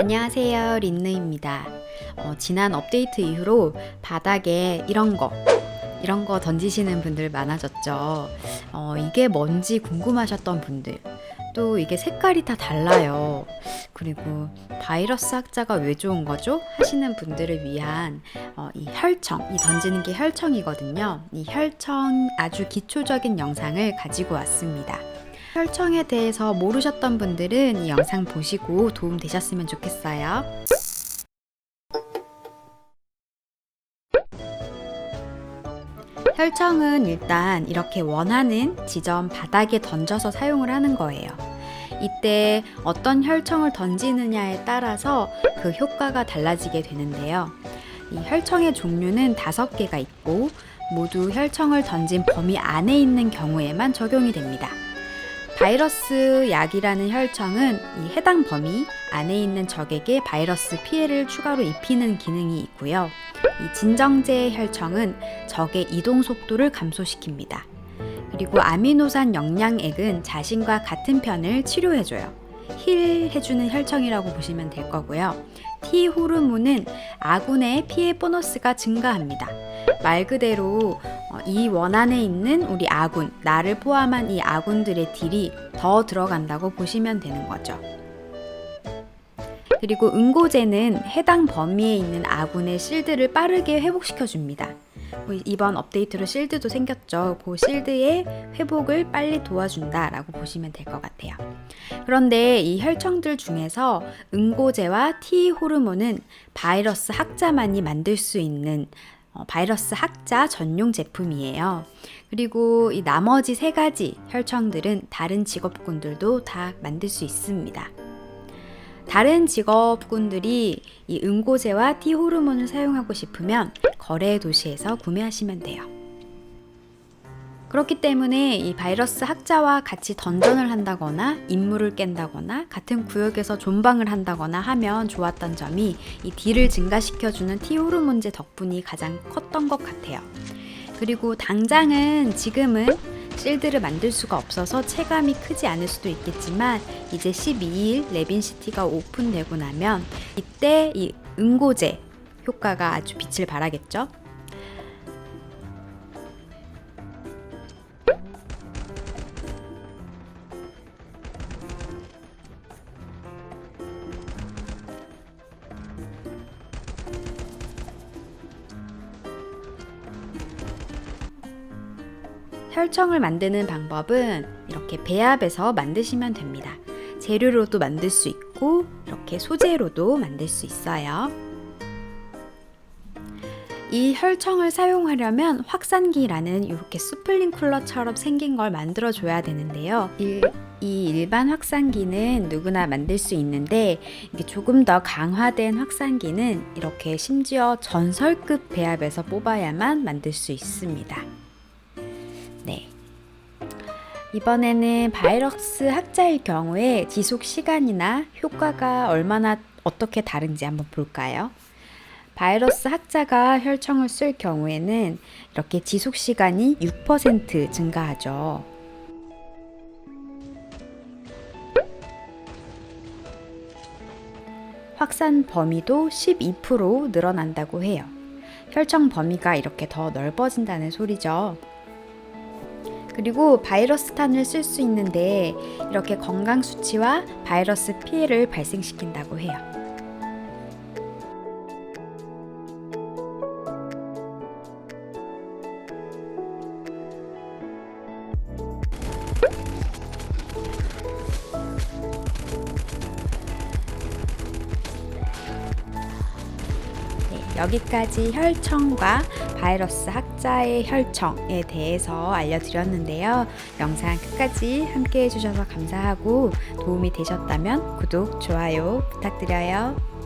안녕하세요 린느입니다. 어, 지난 업데이트 이후로 바닥에 이런 거 이런 거 던지시는 분들 많아졌죠. 어, 이게 뭔지 궁금하셨던 분들 또 이게 색깔이 다 달라요. 그리고 바이러스 학자가 왜 좋은 거죠? 하시는 분들을 위한 어, 이 혈청 이 던지는 게 혈청이거든요. 이 혈청 아주 기초적인 영상을 가지고 왔습니다 혈청에 대해서 모르셨던 분들은 이 영상 보시고 도움 되셨으면 좋겠어요. 혈청은 일단 이렇게 원하는 지점 바닥에 던져서 사용을 하는 거예요. 이때 어떤 혈청을 던지느냐에 따라서 그 효과가 달라지게 되는데요. 이 혈청의 종류는 다섯 개가 있고 모두 혈청을 던진 범위 안에 있는 경우에만 적용이 됩니다. 바이러스 약이라는 혈청은 이 해당 범위 안에 있는 적에게 바이러스 피해를 추가로 입히는 기능이 있고요. 이 진정제 혈청은 적의 이동 속도를 감소시킵니다. 그리고 아미노산 영양액은 자신과 같은 편을 치료해줘요. 힐 해주는 혈청이라고 보시면 될 거고요. T 호르몬은 아군의 피해 보너스가 증가합니다. 말 그대로 어, 이 원안에 있는 우리 아군, 나를 포함한 이 아군들의 딜이 더 들어간다고 보시면 되는 거죠. 그리고 응고제는 해당 범위에 있는 아군의 실드를 빠르게 회복시켜 줍니다. 뭐 이번 업데이트로 실드도 생겼죠. 그 실드의 회복을 빨리 도와준다라고 보시면 될 것 같아요. 그런데 이 혈청들 중에서 응고제와 T 호르몬은 바이러스 학자만이 만들 수 있는 어, 바이러스 학자 전용 제품이에요. 그리고 이 나머지 세 가지 혈청들은 다른 직업군들도 다 만들 수 있습니다. 다른 직업군들이 이 응고제와 T 호르몬을 사용하고 싶으면 거래 도시에서 구매하시면 돼요. 그렇기 때문에 이 바이러스 학자와 같이 던전을 한다거나 임무를 깬다거나 같은 구역에서 존방을 한다거나 하면 좋았던 점이 이 딜을 증가시켜주는 T 호르몬제 덕분이 가장 컸던 것 같아요. 그리고 당장은 지금은 실드를 만들 수가 없어서 체감이 크지 않을 수도 있겠지만 이제 12일 레빈시티가 오픈되고 나면 이때 이 응고제 효과가 아주 빛을 발하겠죠. 혈청을 만드는 방법은 이렇게 배합해서 만드시면 됩니다. 재료로도 만들 수 있고 이렇게 소재로도 만들 수 있어요. 이 혈청을 사용하려면 확산기라는 이렇게 스플링 쿨러처럼 생긴 걸 만들어 줘야 되는데요. 일, 이 일반 확산기는 누구나 만들 수 있는데 조금 더 강화된 확산기는 이렇게 심지어 전설급 배합에서 뽑아야만 만들 수 있습니다. 네. 이번에는 바이러스 학자일 경우에 지속 시간이나 효과가 얼마나 어떻게 다른지 한번 볼까요? 바이러스 학자가 혈청을 쓸 경우에는 이렇게 지속 시간이 6% 증가하죠. 확산 범위도 12% 늘어난다고 해요. 혈청 범위가 이렇게 더 넓어진다는 소리죠. 그리고 바이러스탄을 쓸 수 있는데 이렇게 건강 수치와 바이러스 피해를 발생시킨다고 해요. 여기까지 혈청과 바이러스 학자의 혈청에 대해서 알려드렸는데요. 영상 끝까지 함께 해주셔서 감사하고 도움이 되셨다면 구독, 좋아요 부탁드려요.